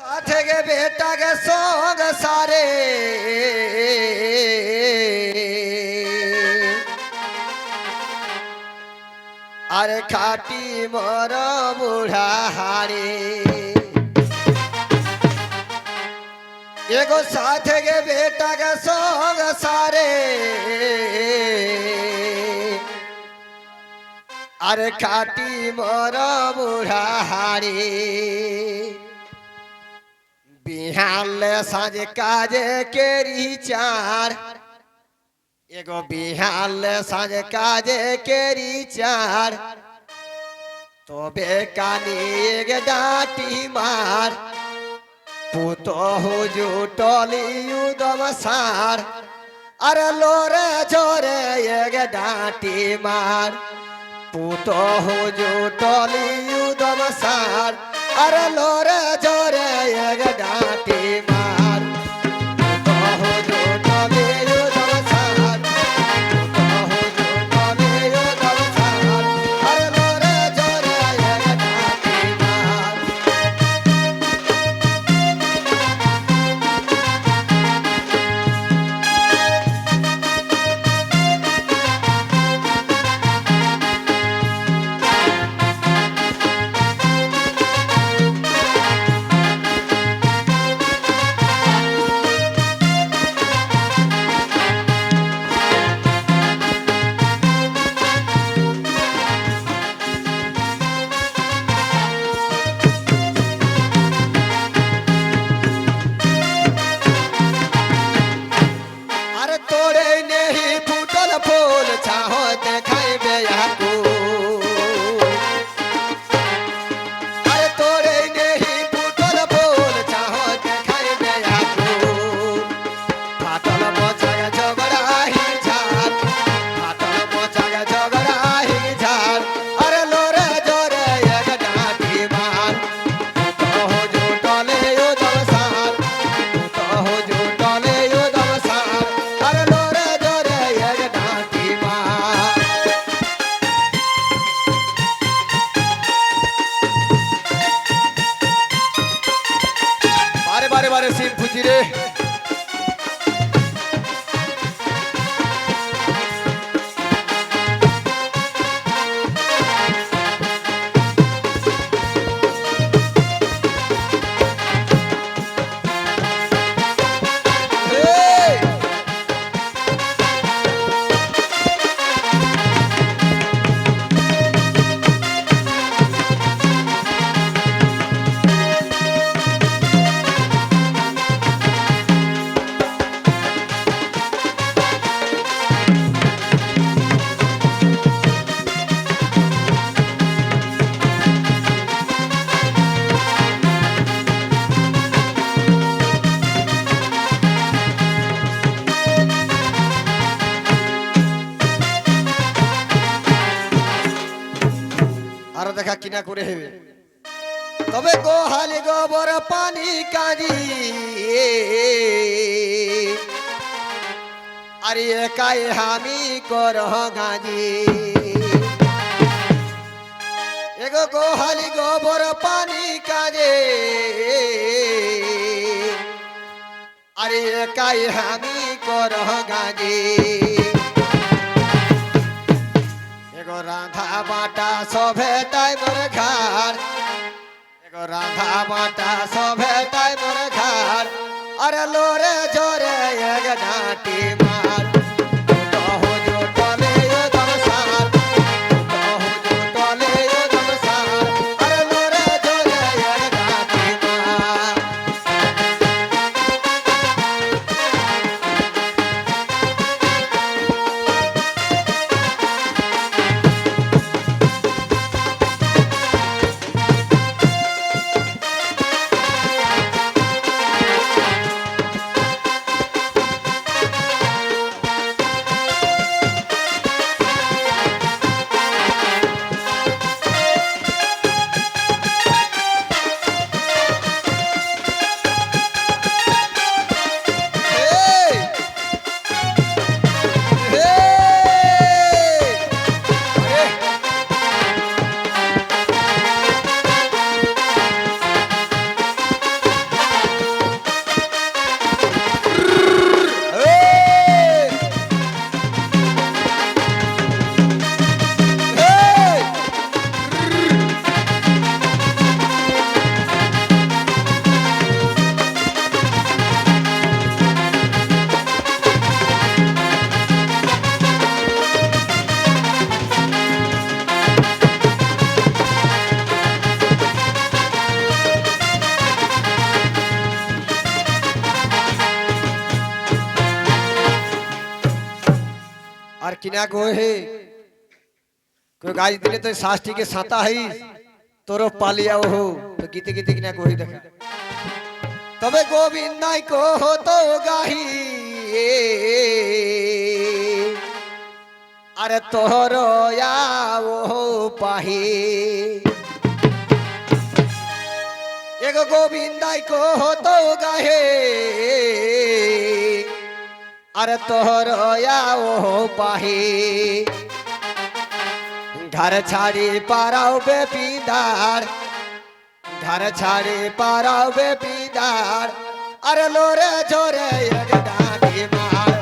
साथ के बेटा के सोंग सारे अरे खाटी मोर बूढ़ा हारे एगो साथ के बेटा के सोंग सारे अरे खाटी मोर बूढ़ा हारे বিহালে সাজ কাজে কেরি চার। এগো বিহালে সাজ কাজে কেরি চার। তবে কানিয়ে ডাটি মার। পুত হুজু টলি উদম সার। আর লোরে জোরে এগে ডাটি মার। পুত হুজু টলি উদম সার। আরে লোরে ঝরে এক রে। কিনা করে হেবে। তবে গোহালি গোবর পানি কাঁদি। আরে একাই হামি কর গাজি এগো গোহালি গোবর পানি কাজে আরে একাই হামি কর গাজি এগো রাধা বাটা সভে তাই মোর ঘর এগো রাধা বাটা সভে তাই মোর ঘর আরে লোরে জোরে এক ডাঁটি चिना को है। कोई गाज दिले तो सास्टी के साता है। तोर पालिया हो। तो गीते गीते किना कोई देखा। तबे गोविंद नाई को हो तो गाही। ए अरे तोरो या वो पाही। एक गोविंद नाई को हो तो गाहे। আরে তোর পাহি। ঘর ছাড়ি পারাও বে পিদার ঘর ছাড়ি পারাও বে পিদার আরে লোরে ঝোরে ডাকি মার।